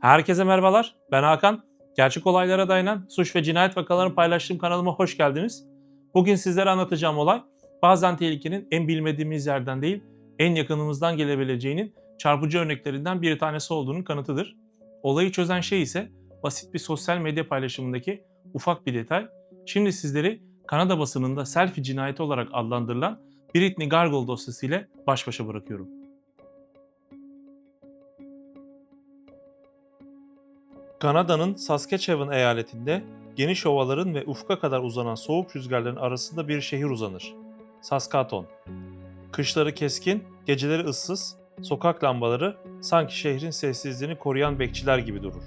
Herkese merhabalar. Ben Hakan. Gerçek olaylara dayanan suç ve cinayet vakalarını paylaştığım kanalıma hoş geldiniz. Bugün sizlere anlatacağım olay bazen tehlikenin en bilmediğimiz yerden değil, en yakınımızdan gelebileceğinin çarpıcı örneklerinden bir tanesi olduğunun kanıtıdır. Olayı çözen şey ise basit bir sosyal medya paylaşımındaki ufak bir detay. Şimdi sizleri Kanada basınında selfie cinayeti olarak adlandırılan Britney Gargle dosyası ile baş başa bırakıyorum. Kanada'nın Saskatchewan eyaletinde geniş ovaların ve ufka kadar uzanan soğuk rüzgarların arasında bir şehir uzanır. Saskatoon. Kışları keskin, geceleri ıssız, sokak lambaları sanki şehrin sessizliğini koruyan bekçiler gibi durur.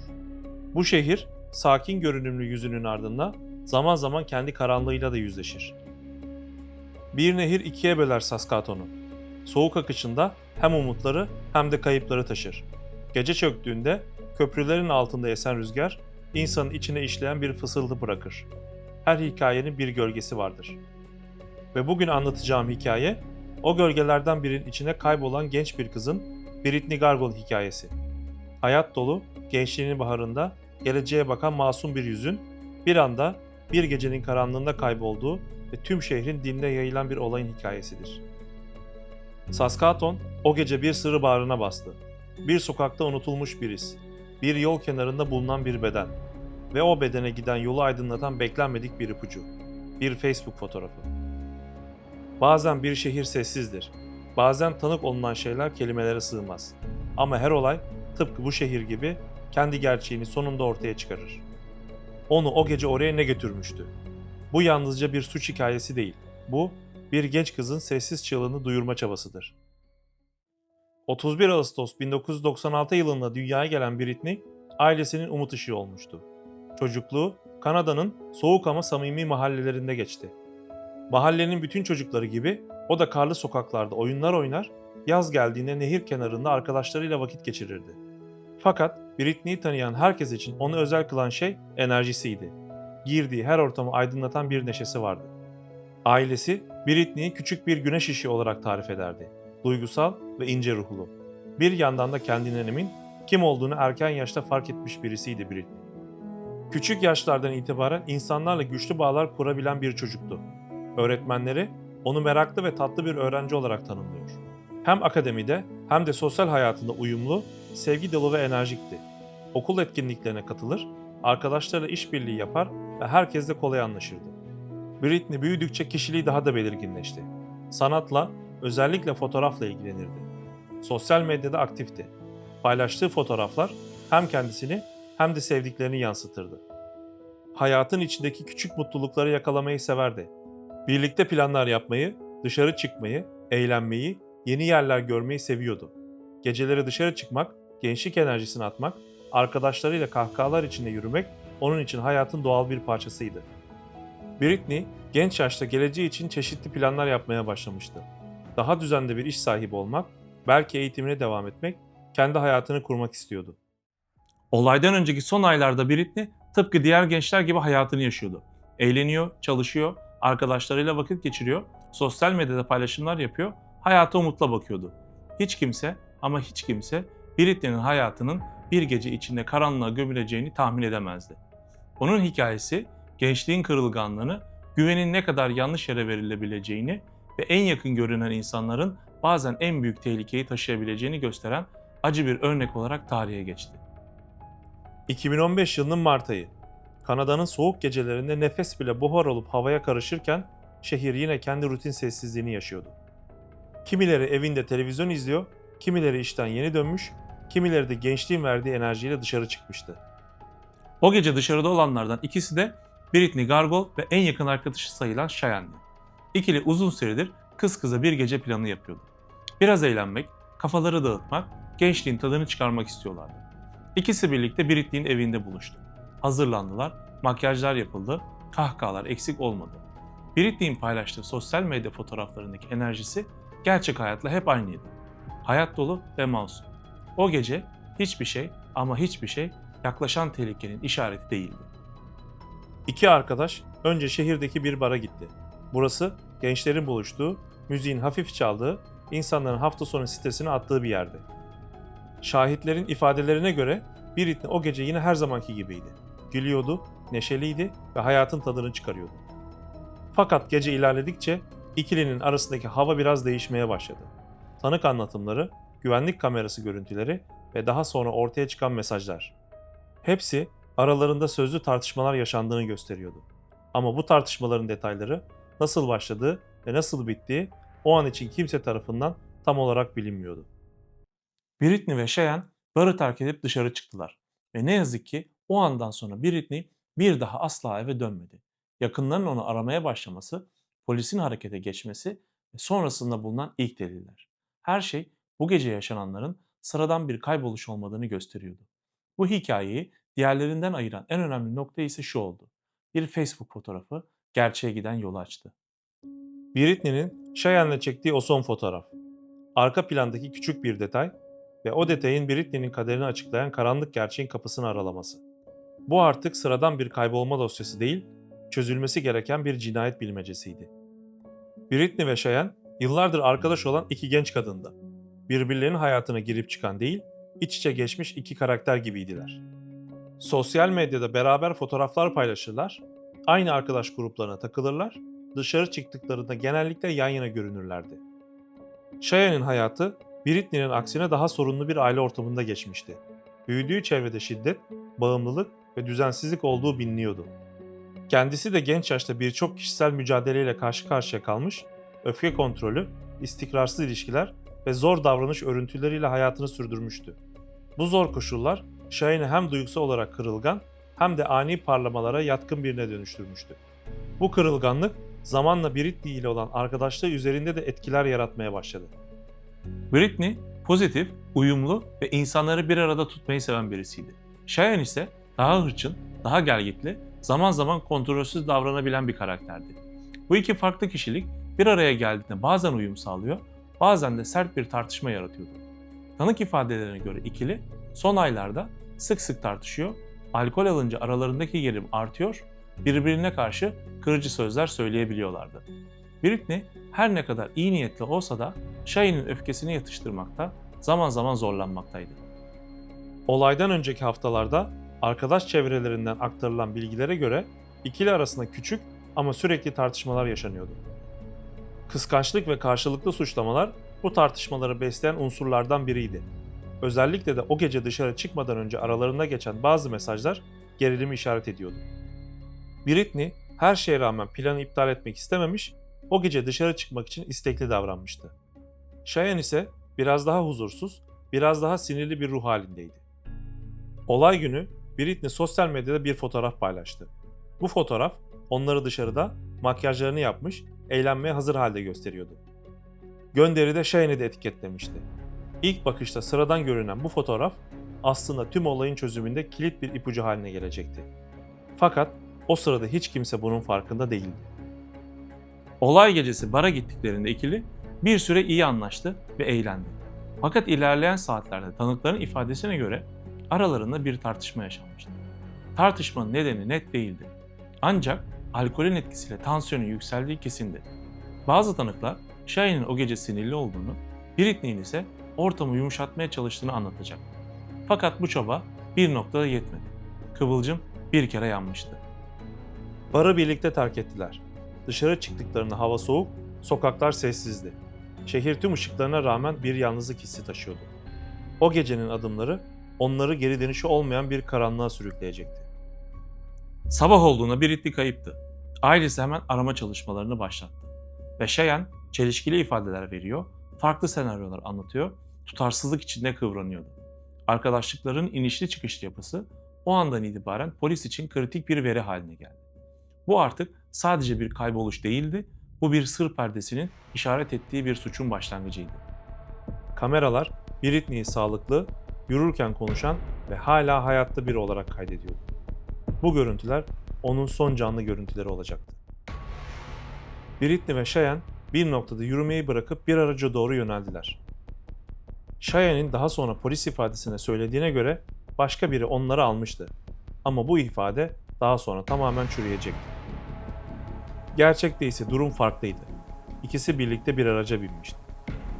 Bu şehir, sakin görünümlü yüzünün ardında zaman zaman kendi karanlığıyla da yüzleşir. Bir nehir ikiye böler Saskatoon'u. Soğuk akışında hem umutları hem de kayıpları taşır. Gece çöktüğünde köprülerin altında esen rüzgar, insanın içine işleyen bir fısıltı bırakır. Her hikayenin bir gölgesi vardır. Ve bugün anlatacağım hikaye, o gölgelerden birinin içine kaybolan genç bir kızın Britney Gargle hikayesi. Hayat dolu, gençliğinin baharında, geleceğe bakan masum bir yüzün, bir anda bir gecenin karanlığında kaybolduğu ve tüm şehrin dinle yayılan bir olayın hikayesidir. Saskatoon o gece bir sırrı bağrına bastı. Bir sokakta unutulmuş bir iz bir yol kenarında bulunan bir beden ve o bedene giden yolu aydınlatan beklenmedik bir ipucu. Bir Facebook fotoğrafı. Bazen bir şehir sessizdir. Bazen tanık olunan şeyler kelimelere sığmaz. Ama her olay tıpkı bu şehir gibi kendi gerçeğini sonunda ortaya çıkarır. Onu o gece oraya ne götürmüştü? Bu yalnızca bir suç hikayesi değil. Bu bir genç kızın sessiz çığlığını duyurma çabasıdır. 31 Ağustos 1996 yılında dünyaya gelen Britney, ailesinin umut ışığı olmuştu. Çocukluğu Kanada'nın soğuk ama samimi mahallelerinde geçti. Mahallenin bütün çocukları gibi o da karlı sokaklarda oyunlar oynar, yaz geldiğinde nehir kenarında arkadaşlarıyla vakit geçirirdi. Fakat Britney'i tanıyan herkes için onu özel kılan şey enerjisiydi. Girdiği her ortamı aydınlatan bir neşesi vardı. Ailesi Britney'i küçük bir güneş ışığı olarak tarif ederdi duygusal ve ince ruhlu. Bir yandan da kendinden emin, kim olduğunu erken yaşta fark etmiş birisiydi Britney. Küçük yaşlardan itibaren insanlarla güçlü bağlar kurabilen bir çocuktu. Öğretmenleri onu meraklı ve tatlı bir öğrenci olarak tanımlıyor. Hem akademide hem de sosyal hayatında uyumlu, sevgi dolu ve enerjikti. Okul etkinliklerine katılır, arkadaşlarla işbirliği yapar ve herkesle kolay anlaşırdı. Britney büyüdükçe kişiliği daha da belirginleşti. Sanatla, özellikle fotoğrafla ilgilenirdi. Sosyal medyada aktifti. Paylaştığı fotoğraflar hem kendisini hem de sevdiklerini yansıtırdı. Hayatın içindeki küçük mutlulukları yakalamayı severdi. Birlikte planlar yapmayı, dışarı çıkmayı, eğlenmeyi, yeni yerler görmeyi seviyordu. Geceleri dışarı çıkmak, gençlik enerjisini atmak, arkadaşlarıyla kahkahalar içinde yürümek onun için hayatın doğal bir parçasıydı. Britney genç yaşta geleceği için çeşitli planlar yapmaya başlamıştı daha düzenli bir iş sahibi olmak, belki eğitimine devam etmek, kendi hayatını kurmak istiyordu. Olaydan önceki son aylarda Britney tıpkı diğer gençler gibi hayatını yaşıyordu. Eğleniyor, çalışıyor, arkadaşlarıyla vakit geçiriyor, sosyal medyada paylaşımlar yapıyor, hayata umutla bakıyordu. Hiç kimse ama hiç kimse Britney'nin hayatının bir gece içinde karanlığa gömüleceğini tahmin edemezdi. Onun hikayesi gençliğin kırılganlığını, güvenin ne kadar yanlış yere verilebileceğini ve en yakın görünen insanların bazen en büyük tehlikeyi taşıyabileceğini gösteren acı bir örnek olarak tarihe geçti. 2015 yılının Mart ayı. Kanada'nın soğuk gecelerinde nefes bile buhar olup havaya karışırken şehir yine kendi rutin sessizliğini yaşıyordu. Kimileri evinde televizyon izliyor, kimileri işten yeni dönmüş, kimileri de gençliğin verdiği enerjiyle dışarı çıkmıştı. O gece dışarıda olanlardan ikisi de Britney Gargle ve en yakın arkadaşı sayılan Cheyenne'di. İkili uzun süredir kız kıza bir gece planı yapıyordu. Biraz eğlenmek, kafaları dağıtmak, gençliğin tadını çıkarmak istiyorlardı. İkisi birlikte Britney'in evinde buluştu. Hazırlandılar, makyajlar yapıldı, kahkahalar eksik olmadı. Britney'in paylaştığı sosyal medya fotoğraflarındaki enerjisi gerçek hayatla hep aynıydı. Hayat dolu ve masum. O gece hiçbir şey ama hiçbir şey yaklaşan tehlikenin işareti değildi. İki arkadaş önce şehirdeki bir bara gitti. Burası gençlerin buluştuğu, müziğin hafif çaldığı, insanların hafta sonu stresini attığı bir yerdi. Şahitlerin ifadelerine göre Britney o gece yine her zamanki gibiydi. Gülüyordu, neşeliydi ve hayatın tadını çıkarıyordu. Fakat gece ilerledikçe ikilinin arasındaki hava biraz değişmeye başladı. Tanık anlatımları, güvenlik kamerası görüntüleri ve daha sonra ortaya çıkan mesajlar. Hepsi aralarında sözlü tartışmalar yaşandığını gösteriyordu. Ama bu tartışmaların detayları nasıl başladığı ve nasıl bittiği o an için kimse tarafından tam olarak bilinmiyordu. Britney ve Cheyenne barı terk edip dışarı çıktılar. Ve ne yazık ki o andan sonra Britney bir daha asla eve dönmedi. Yakınların onu aramaya başlaması, polisin harekete geçmesi ve sonrasında bulunan ilk deliller. Her şey bu gece yaşananların sıradan bir kayboluş olmadığını gösteriyordu. Bu hikayeyi diğerlerinden ayıran en önemli nokta ise şu oldu. Bir Facebook fotoğrafı gerçeğe giden yolu açtı. Britney'nin Cheyenne'le çektiği o son fotoğraf. Arka plandaki küçük bir detay ve o detayın Britney'nin kaderini açıklayan karanlık gerçeğin kapısını aralaması. Bu artık sıradan bir kaybolma dosyası değil, çözülmesi gereken bir cinayet bilmecesiydi. Britney ve Cheyenne yıllardır arkadaş olan iki genç kadındı. Birbirlerinin hayatına girip çıkan değil, iç içe geçmiş iki karakter gibiydiler. Sosyal medyada beraber fotoğraflar paylaşırlar, aynı arkadaş gruplarına takılırlar, dışarı çıktıklarında genellikle yan yana görünürlerdi. Cheyenne'in hayatı Britney'nin aksine daha sorunlu bir aile ortamında geçmişti. Büyüdüğü çevrede şiddet, bağımlılık ve düzensizlik olduğu biliniyordu. Kendisi de genç yaşta birçok kişisel mücadeleyle karşı karşıya kalmış, öfke kontrolü, istikrarsız ilişkiler ve zor davranış örüntüleriyle hayatını sürdürmüştü. Bu zor koşullar Şahin'i hem duygusal olarak kırılgan hem de ani parlamalara yatkın birine dönüştürmüştü. Bu kırılganlık zamanla Britney ile olan arkadaşlığı üzerinde de etkiler yaratmaya başladı. Britney pozitif, uyumlu ve insanları bir arada tutmayı seven birisiydi. Cheyenne ise daha hırçın, daha gelgitli, zaman zaman kontrolsüz davranabilen bir karakterdi. Bu iki farklı kişilik bir araya geldiğinde bazen uyum sağlıyor, bazen de sert bir tartışma yaratıyordu. Tanık ifadelerine göre ikili son aylarda sık sık tartışıyor, alkol alınca aralarındaki gerilim artıyor, birbirine karşı kırıcı sözler söyleyebiliyorlardı. Britney her ne kadar iyi niyetli olsa da Shane'in öfkesini yatıştırmakta zaman zaman zorlanmaktaydı. Olaydan önceki haftalarda arkadaş çevrelerinden aktarılan bilgilere göre ikili arasında küçük ama sürekli tartışmalar yaşanıyordu. Kıskançlık ve karşılıklı suçlamalar bu tartışmaları besleyen unsurlardan biriydi. Özellikle de o gece dışarı çıkmadan önce aralarında geçen bazı mesajlar gerilimi işaret ediyordu. Britney her şeye rağmen planı iptal etmek istememiş, o gece dışarı çıkmak için istekli davranmıştı. Cheyenne ise biraz daha huzursuz, biraz daha sinirli bir ruh halindeydi. Olay günü Britney sosyal medyada bir fotoğraf paylaştı. Bu fotoğraf onları dışarıda makyajlarını yapmış, eğlenmeye hazır halde gösteriyordu. Gönderide Cheyenne'i de etiketlemişti. İlk bakışta sıradan görünen bu fotoğraf aslında tüm olayın çözümünde kilit bir ipucu haline gelecekti. Fakat o sırada hiç kimse bunun farkında değildi. Olay gecesi bara gittiklerinde ikili bir süre iyi anlaştı ve eğlendi. Fakat ilerleyen saatlerde tanıkların ifadesine göre aralarında bir tartışma yaşanmıştı. Tartışmanın nedeni net değildi. Ancak alkolün etkisiyle tansiyonu yükseldiği kesindi. Bazı tanıklar Shane'in o gece sinirli olduğunu, Britney'in ise ortamı yumuşatmaya çalıştığını anlatacak. Fakat bu çaba bir noktada yetmedi. Kıvılcım bir kere yanmıştı. Barı birlikte terk ettiler. Dışarı çıktıklarında hava soğuk, sokaklar sessizdi. Şehir tüm ışıklarına rağmen bir yalnızlık hissi taşıyordu. O gecenin adımları onları geri dönüşü olmayan bir karanlığa sürükleyecekti. Sabah olduğunda Britney kayıptı. Ailesi hemen arama çalışmalarını başlattı. Ve Cheyenne çelişkili ifadeler veriyor, farklı senaryolar anlatıyor, tutarsızlık içinde kıvranıyordu. Arkadaşlıkların inişli çıkışlı yapısı o andan itibaren polis için kritik bir veri haline geldi. Bu artık sadece bir kayboluş değildi, bu bir sır perdesinin işaret ettiği bir suçun başlangıcıydı. Kameralar Britney'i sağlıklı, yürürken konuşan ve hala hayatta biri olarak kaydediyordu. Bu görüntüler onun son canlı görüntüleri olacaktı. Britney ve Cheyenne bir noktada yürümeyi bırakıp bir araca doğru yöneldiler. Cheyenne'in daha sonra polis ifadesine söylediğine göre başka biri onları almıştı. Ama bu ifade daha sonra tamamen çürüyecekti. Gerçekte ise durum farklıydı. İkisi birlikte bir araca binmişti.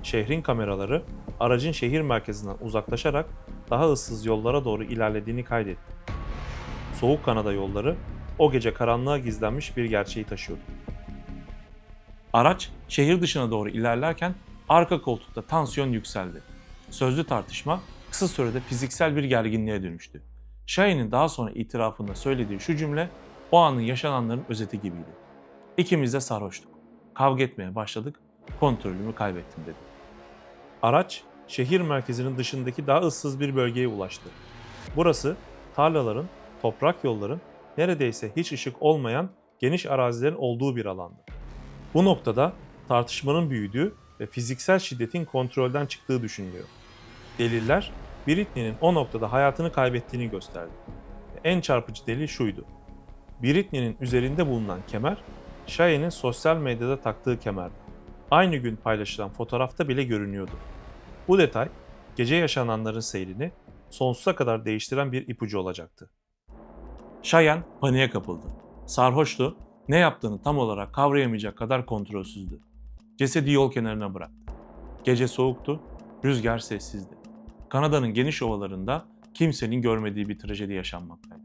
Şehrin kameraları aracın şehir merkezinden uzaklaşarak daha ıssız yollara doğru ilerlediğini kaydetti. Soğuk Kanada yolları o gece karanlığa gizlenmiş bir gerçeği taşıyordu. Araç şehir dışına doğru ilerlerken arka koltukta tansiyon yükseldi. Sözlü tartışma kısa sürede fiziksel bir gerginliğe dönüştü. Şahin'in daha sonra itirafında söylediği şu cümle o anın yaşananların özeti gibiydi. İkimiz de sarhoştuk. Kavga etmeye başladık, kontrolümü kaybettim dedi. Araç şehir merkezinin dışındaki daha ıssız bir bölgeye ulaştı. Burası tarlaların, toprak yolların, neredeyse hiç ışık olmayan geniş arazilerin olduğu bir alandı. Bu noktada tartışmanın büyüdüğü ve fiziksel şiddetin kontrolden çıktığı düşünülüyor. Deliller Britney'nin o noktada hayatını kaybettiğini gösterdi. En çarpıcı delil şuydu. Britney'nin üzerinde bulunan kemer, Cheyenne'in sosyal medyada taktığı kemerdi. Aynı gün paylaşılan fotoğrafta bile görünüyordu. Bu detay, gece yaşananların seyrini sonsuza kadar değiştiren bir ipucu olacaktı. Cheyenne paniğe kapıldı. Sarhoştu, ne yaptığını tam olarak kavrayamayacak kadar kontrolsüzdü. Cesedi yol kenarına bıraktı. Gece soğuktu, rüzgar sessizdi. Kanada'nın geniş ovalarında kimsenin görmediği bir trajedi yaşanmaktaydı.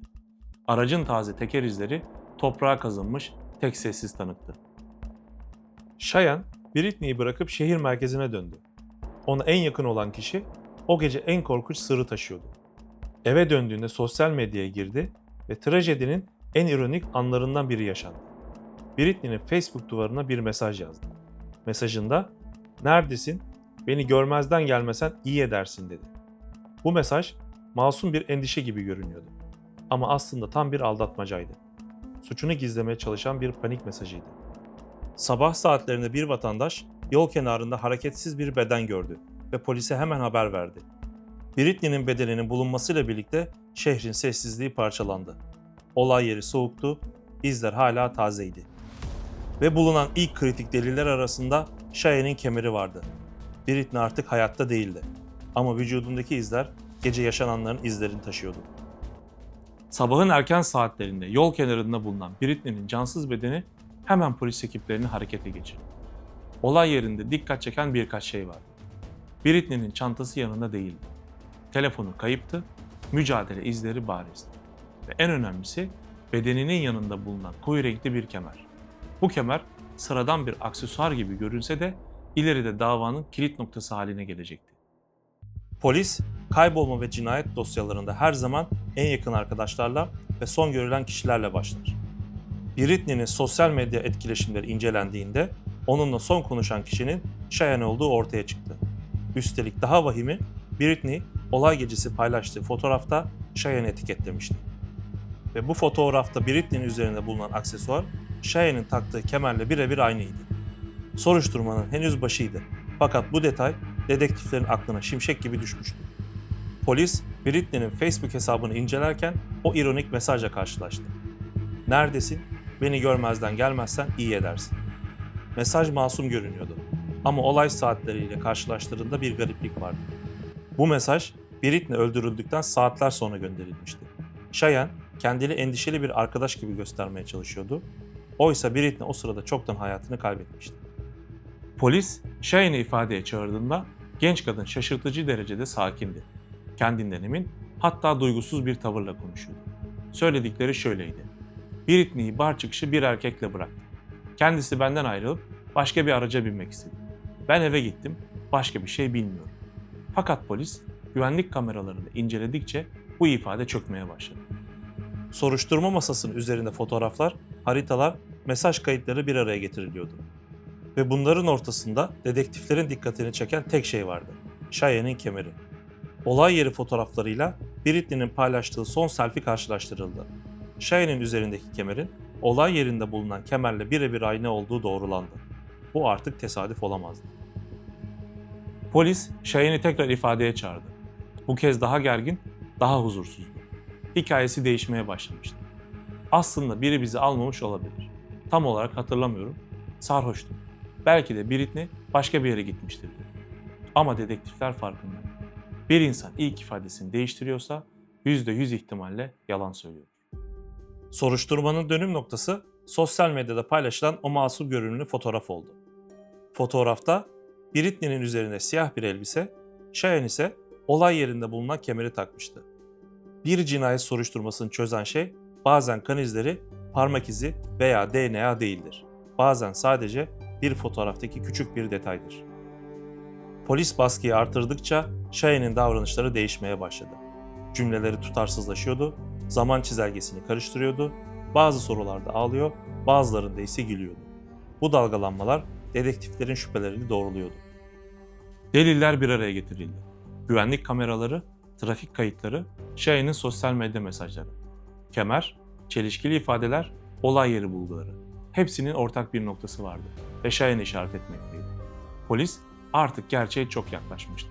Aracın taze teker izleri toprağa kazınmış tek sessiz tanıktı. Cheyenne, Britney'i bırakıp şehir merkezine döndü. Ona en yakın olan kişi o gece en korkunç sırrı taşıyordu. Eve döndüğünde sosyal medyaya girdi ve trajedinin en ironik anlarından biri yaşandı. Britney'nin Facebook duvarına bir mesaj yazdı. Mesajında "Neredesin? Beni görmezden gelmesen iyi edersin." dedi. Bu mesaj masum bir endişe gibi görünüyordu. Ama aslında tam bir aldatmacaydı. Suçunu gizlemeye çalışan bir panik mesajıydı. Sabah saatlerinde bir vatandaş yol kenarında hareketsiz bir beden gördü ve polise hemen haber verdi. Britney'nin bedeninin bulunmasıyla birlikte şehrin sessizliği parçalandı. Olay yeri soğuktu, izler hala tazeydi. Ve bulunan ilk kritik deliller arasında Cheyenne'in kemeri vardı. Britney artık hayatta değildi. Ama vücudundaki izler gece yaşananların izlerini taşıyordu. Sabahın erken saatlerinde yol kenarında bulunan Britney'nin cansız bedeni hemen polis ekiplerini harekete geçirdi. Olay yerinde dikkat çeken birkaç şey vardı. Britney'nin çantası yanında değildi. Telefonu kayıptı, mücadele izleri barizdi. Ve en önemlisi bedeninin yanında bulunan koyu renkli bir kemer. Bu kemer sıradan bir aksesuar gibi görünse de ileride davanın kilit noktası haline gelecekti. Polis, kaybolma ve cinayet dosyalarında her zaman en yakın arkadaşlarla ve son görülen kişilerle başlar. Britney'nin sosyal medya etkileşimleri incelendiğinde onunla son konuşan kişinin Cheyenne olduğu ortaya çıktı. Üstelik daha vahimi Britney olay gecesi paylaştığı fotoğrafta Cheyenne etiketlemişti. Ve bu fotoğrafta Britney'nin üzerinde bulunan aksesuar Cheyenne'in taktığı kemerle birebir aynıydı. Soruşturmanın henüz başıydı. Fakat bu detay dedektiflerin aklına şimşek gibi düşmüştü. Polis, Britney'nin Facebook hesabını incelerken o ironik mesajla karşılaştı. Neredesin? Beni görmezden gelmezsen iyi edersin. Mesaj masum görünüyordu. Ama olay saatleriyle karşılaştırıldığında bir gariplik vardı. Bu mesaj Britney öldürüldükten saatler sonra gönderilmişti. Cheyenne kendini endişeli bir arkadaş gibi göstermeye çalışıyordu. Oysa Britney o sırada çoktan hayatını kaybetmişti. Polis Cheyenne'i ifadeye çağırdığında genç kadın şaşırtıcı derecede sakindi. Kendinden emin, hatta duygusuz bir tavırla konuşuyordu. Söyledikleri şöyleydi. Britney'i bar çıkışı bir erkekle bıraktı. Kendisi benden ayrılıp başka bir araca binmek istedi. Ben eve gittim, başka bir şey bilmiyorum. Fakat polis güvenlik kameralarını inceledikçe bu ifade çökmeye başladı. Soruşturma masasının üzerinde fotoğraflar, haritalar, mesaj kayıtları bir araya getiriliyordu. Ve bunların ortasında dedektiflerin dikkatini çeken tek şey vardı. Cheyenne'in kemeri. Olay yeri fotoğraflarıyla Britney'nin paylaştığı son selfie karşılaştırıldı. Cheyenne'in üzerindeki kemerin olay yerinde bulunan kemerle birebir aynı olduğu doğrulandı. Bu artık tesadüf olamazdı. Polis Cheyenne'i tekrar ifadeye çağırdı. Bu kez daha gergin, daha huzursuzdu. Hikayesi değişmeye başlamıştı. Aslında biri bizi almamış olabilir. Tam olarak hatırlamıyorum. Sarhoştum. Belki de Britney başka bir yere gitmiştir. dedi. Ama dedektifler farkında. Bir insan ilk ifadesini değiştiriyorsa %100 ihtimalle yalan söylüyor. Soruşturmanın dönüm noktası sosyal medyada paylaşılan o masum görünümlü fotoğraf oldu. Fotoğrafta Britney'nin üzerinde siyah bir elbise, Cheyenne ise olay yerinde bulunan kemeri takmıştı. Bir cinayet soruşturmasını çözen şey bazen kan izleri, parmak izi veya DNA değildir. Bazen sadece bir fotoğraftaki küçük bir detaydır. Polis baskıyı artırdıkça Shane'in davranışları değişmeye başladı. Cümleleri tutarsızlaşıyordu, zaman çizelgesini karıştırıyordu, bazı sorularda ağlıyor, bazılarında ise gülüyordu. Bu dalgalanmalar dedektiflerin şüphelerini doğruluyordu. Deliller bir araya getirildi. Güvenlik kameraları, trafik kayıtları, Shane'in sosyal medya mesajları. Kemer, çelişkili ifadeler, olay yeri bulguları. Hepsinin ortak bir noktası vardı ve Shane'i işaret etmekteydi. Polis artık gerçeğe çok yaklaşmıştı.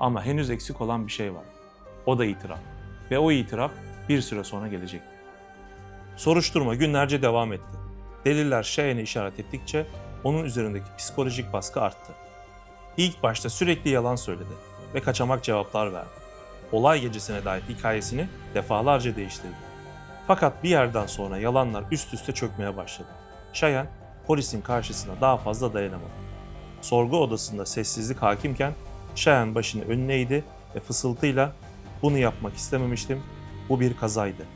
Ama henüz eksik olan bir şey var. O da itiraf. Ve o itiraf bir süre sonra gelecekti. Soruşturma günlerce devam etti. Deliller Shane'i işaret ettikçe onun üzerindeki psikolojik baskı arttı. İlk başta sürekli yalan söyledi ve kaçamak cevaplar verdi. Olay gecesine dair hikayesini defalarca değiştirdi. Fakat bir yerden sonra yalanlar üst üste çökmeye başladı. Şayan polisin karşısına daha fazla dayanamadı. Sorgu odasında sessizlik hakimken Şayan başını önüne eğdi ve fısıltıyla bunu yapmak istememiştim, bu bir kazaydı.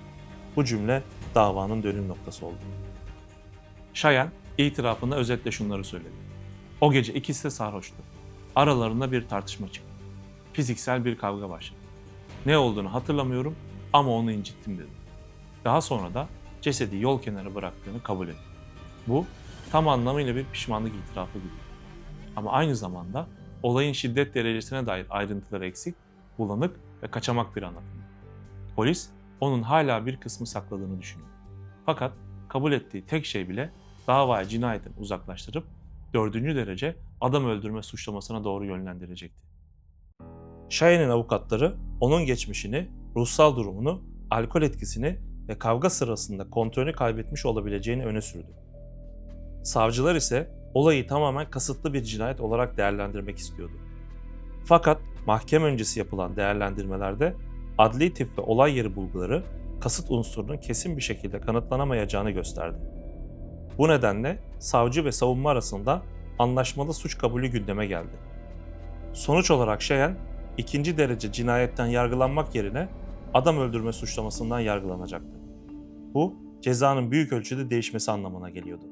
Bu cümle davanın dönüm noktası oldu. Şayan itirafında özetle şunları söyledi. O gece ikisi de sarhoştu. Aralarında bir tartışma çıktı. Fiziksel bir kavga başladı. Ne olduğunu hatırlamıyorum ama onu incittim dedi. Daha sonra da cesedi yol kenarı bıraktığını kabul etti. Bu tam anlamıyla bir pişmanlık itirafı gibi. Ama aynı zamanda olayın şiddet derecesine dair ayrıntıları eksik, bulanık ve kaçamak bir anlatım. Polis onun hala bir kısmı sakladığını düşünüyor. Fakat kabul ettiği tek şey bile davayı cinayetten uzaklaştırıp dördüncü derece adam öldürme suçlamasına doğru yönlendirecekti. Shane'in avukatları onun geçmişini, ruhsal durumunu, alkol etkisini ve kavga sırasında kontrolünü kaybetmiş olabileceğini öne sürdü. Savcılar ise olayı tamamen kasıtlı bir cinayet olarak değerlendirmek istiyordu. Fakat mahkeme öncesi yapılan değerlendirmelerde adli tip ve olay yeri bulguları kasıt unsurunun kesin bir şekilde kanıtlanamayacağını gösterdi. Bu nedenle savcı ve savunma arasında anlaşmalı suç kabulü gündeme geldi. Sonuç olarak Şayan, ikinci derece cinayetten yargılanmak yerine adam öldürme suçlamasından yargılanacaktı. Bu, cezanın büyük ölçüde değişmesi anlamına geliyordu.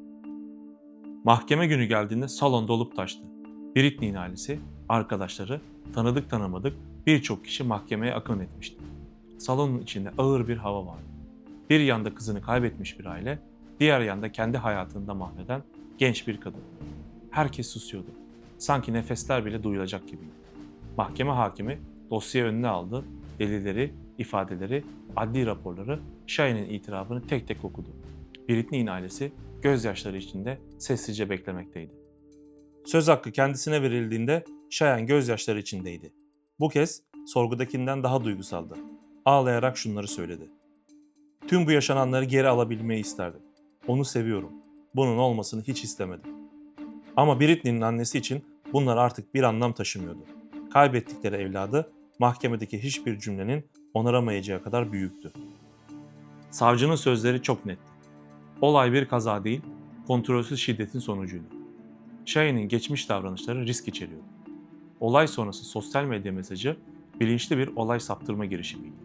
Mahkeme günü geldiğinde salon dolup taştı. Britney'in ailesi, arkadaşları, tanıdık tanımadık birçok kişi mahkemeye akın etmişti. Salonun içinde ağır bir hava vardı. Bir yanda kızını kaybetmiş bir aile, diğer yanda kendi hayatında mahveden genç bir kadın. Herkes susuyordu. Sanki nefesler bile duyulacak gibiydi. Mahkeme hakimi dosyayı önüne aldı, delilleri, ifadeleri, adli raporları, Shane'in itirafını tek tek okudu. Britney'in ailesi gözyaşları içinde sessizce beklemekteydi. Söz hakkı kendisine verildiğinde Shayan gözyaşları içindeydi. Bu kez sorgudakinden daha duygusaldı. Ağlayarak şunları söyledi. Tüm bu yaşananları geri alabilmeyi isterdim. Onu seviyorum. Bunun olmasını hiç istemedim. Ama Britney'nin annesi için bunlar artık bir anlam taşımıyordu. Kaybettikleri evladı mahkemedeki hiçbir cümlenin onaramayacağı kadar büyüktü. Savcının sözleri çok netti. Olay bir kaza değil, kontrolsüz şiddetin sonucuydu. Shane'in geçmiş davranışları risk içeriyordu. Olay sonrası sosyal medya mesajı bilinçli bir olay saptırma girişimiydi.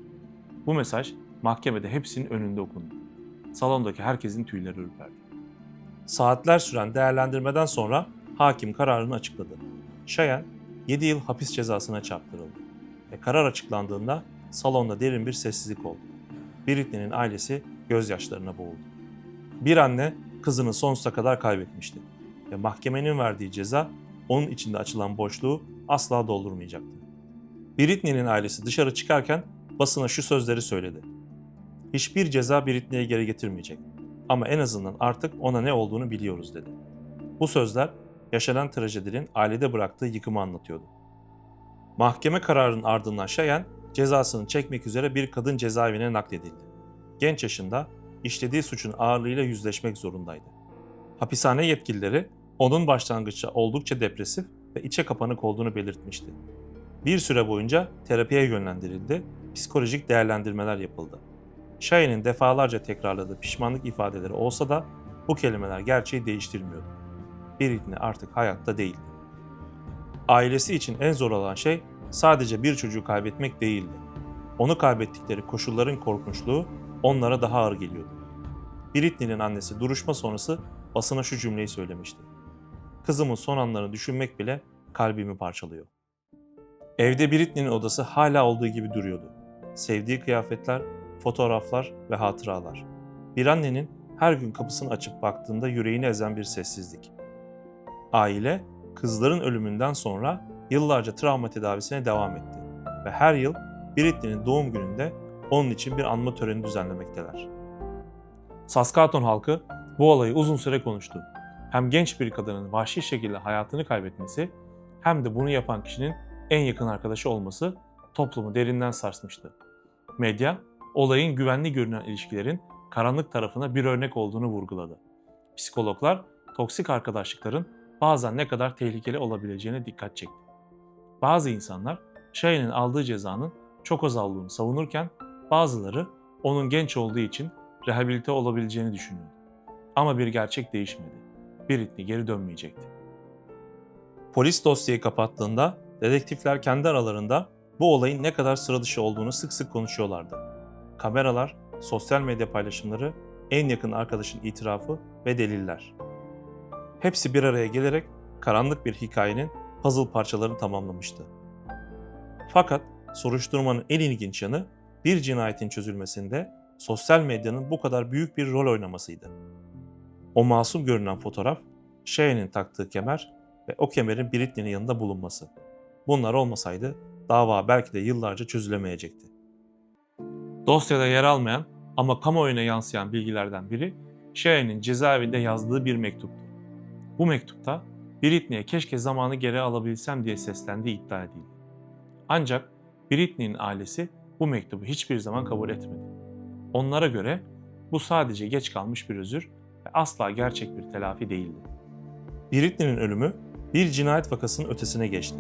Bu mesaj mahkemede hepsinin önünde okundu. Salondaki herkesin tüyleri ürperdi. Saatler süren değerlendirmeden sonra hakim kararını açıkladı. Shayan 7 yıl hapis cezasına çarptırıldı ve karar açıklandığında salonda derin bir sessizlik oldu. Britney'nin ailesi gözyaşlarına boğuldu. Bir anne kızını sonsuza kadar kaybetmişti ve mahkemenin verdiği ceza onun içinde açılan boşluğu asla doldurmayacaktı. Britney'nin ailesi dışarı çıkarken basına şu sözleri söyledi. Hiçbir ceza Britney'e geri getirmeyecek ama en azından artık ona ne olduğunu biliyoruz dedi. Bu sözler yaşanan trajedinin ailede bıraktığı yıkımı anlatıyordu. Mahkeme kararının ardından Şayan cezasını çekmek üzere bir kadın cezaevine nakledildi. Genç yaşında işlediği suçun ağırlığıyla yüzleşmek zorundaydı. Hapishane yetkilileri onun başlangıçta oldukça depresif ve içe kapanık olduğunu belirtmişti. Bir süre boyunca terapiye yönlendirildi, psikolojik değerlendirmeler yapıldı. Shane'in defalarca tekrarladığı pişmanlık ifadeleri olsa da bu kelimeler gerçeği değiştirmiyordu. Britney artık hayatta değildi. Ailesi için en zor olan şey sadece bir çocuğu kaybetmek değildi. Onu kaybettikleri koşulların korkunçluğu onlara daha ağır geliyordu. Britney'nin annesi duruşma sonrası basına şu cümleyi söylemişti. Kızımın son anlarını düşünmek bile kalbimi parçalıyor. Evde Britney'nin odası hala olduğu gibi duruyordu. Sevdiği kıyafetler, fotoğraflar ve hatıralar. Bir annenin her gün kapısını açıp baktığında yüreğini ezen bir sessizlik. Aile, kızların ölümünden sonra yıllarca travma tedavisine devam etti ve her yıl Britney'nin doğum gününde onun için bir anma töreni düzenlemekteler. Saskatoon halkı bu olayı uzun süre konuştu. Hem genç bir kadının vahşi şekilde hayatını kaybetmesi hem de bunu yapan kişinin en yakın arkadaşı olması toplumu derinden sarsmıştı. Medya, olayın güvenli görünen ilişkilerin karanlık tarafına bir örnek olduğunu vurguladı. Psikologlar, toksik arkadaşlıkların bazen ne kadar tehlikeli olabileceğine dikkat çekti. Bazı insanlar Shane'in aldığı cezanın çok az olduğunu savunurken bazıları onun genç olduğu için rehabilite olabileceğini düşünüyordu. Ama bir gerçek değişmedi. Britney geri dönmeyecekti. Polis dosyayı kapattığında dedektifler kendi aralarında bu olayın ne kadar sıra dışı olduğunu sık sık konuşuyorlardı. Kameralar, sosyal medya paylaşımları, en yakın arkadaşın itirafı ve deliller. Hepsi bir araya gelerek karanlık bir hikayenin puzzle parçalarını tamamlamıştı. Fakat soruşturmanın en ilginç yanı bir cinayetin çözülmesinde sosyal medyanın bu kadar büyük bir rol oynamasıydı. O masum görünen fotoğraf, Shane'in taktığı kemer ve o kemerin Britney'nin yanında bulunması. Bunlar olmasaydı dava belki de yıllarca çözülemeyecekti. Dosyada yer almayan ama kamuoyuna yansıyan bilgilerden biri Shane'in cezaevinde yazdığı bir mektuptu. Bu mektupta Britney'e keşke zamanı geri alabilsem diye seslendiği iddia edildi. Ancak Britney'nin ailesi bu mektubu hiçbir zaman kabul etmedi. Onlara göre bu sadece geç kalmış bir özür ve asla gerçek bir telafi değildi. Britney'nin ölümü bir cinayet vakasının ötesine geçti.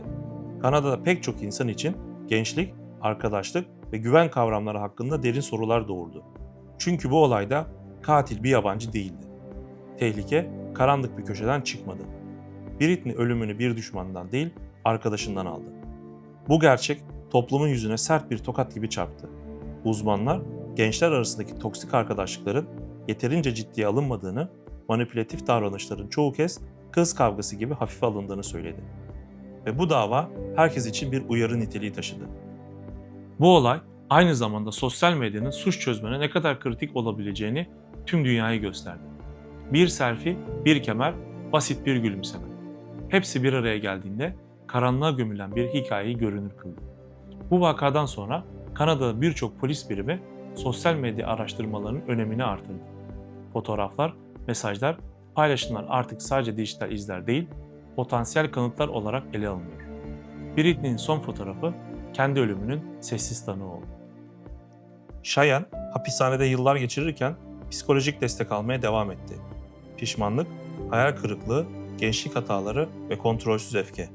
Kanada'da pek çok insan için gençlik, arkadaşlık ve güven kavramları hakkında derin sorular doğurdu. Çünkü bu olayda katil bir yabancı değildi. Tehlike karanlık bir köşeden çıkmadı. Britney ölümünü bir düşmandan değil, arkadaşından aldı. Bu gerçek toplumun yüzüne sert bir tokat gibi çarptı. Uzmanlar gençler arasındaki toksik arkadaşlıkların yeterince ciddiye alınmadığını, manipülatif davranışların çoğu kez kız kavgası gibi hafife alındığını söyledi. Ve bu dava herkes için bir uyarı niteliği taşıdı. Bu olay aynı zamanda sosyal medyanın suç çözmene ne kadar kritik olabileceğini tüm dünyayı gösterdi. Bir selfie, bir kemer, basit bir gülümseme. Hepsi bir araya geldiğinde karanlığa gömülen bir hikayeyi görünür kıldı. Bu vakadan sonra Kanada'da birçok polis birimi sosyal medya araştırmalarının önemini artırdı. Fotoğraflar, mesajlar, paylaşımlar artık sadece dijital izler değil, potansiyel kanıtlar olarak ele alınıyor. Britney'nin son fotoğrafı kendi ölümünün sessiz tanığı oldu. Cheyenne hapishanede yıllar geçirirken psikolojik destek almaya devam etti. Pişmanlık, hayal kırıklığı, gençlik hataları ve kontrolsüz öfke.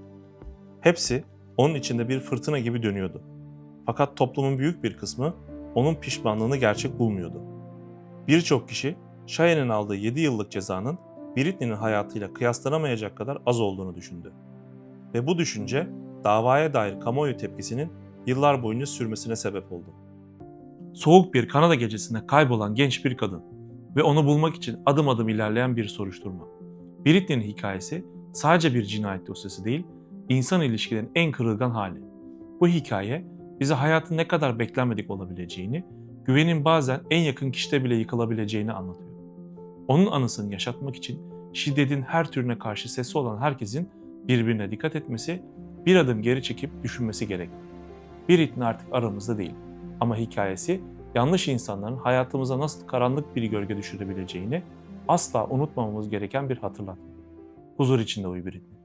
Hepsi onun içinde bir fırtına gibi dönüyordu. Fakat toplumun büyük bir kısmı onun pişmanlığını gerçek bulmuyordu. Birçok kişi Cheyenne'in aldığı 7 yıllık cezanın Britney'nin hayatıyla kıyaslanamayacak kadar az olduğunu düşündü. Ve bu düşünce davaya dair kamuoyu tepkisinin yıllar boyunca sürmesine sebep oldu. Soğuk bir Kanada gecesinde kaybolan genç bir kadın ve onu bulmak için adım adım ilerleyen bir soruşturma. Britney'nin hikayesi sadece bir cinayet dosyası değil, insan ilişkilerin en kırılgan hali. Bu hikaye bize hayatın ne kadar beklenmedik olabileceğini, güvenin bazen en yakın kişide bile yıkılabileceğini anlatıyor. Onun anısını yaşatmak için şiddetin her türüne karşı sesi olan herkesin birbirine dikkat etmesi, bir adım geri çekip düşünmesi gerek. Britney artık aramızda değil ama hikayesi yanlış insanların hayatımıza nasıl karanlık bir gölge düşürebileceğini asla unutmamamız gereken bir hatırlatma. Huzur içinde uyu Britney.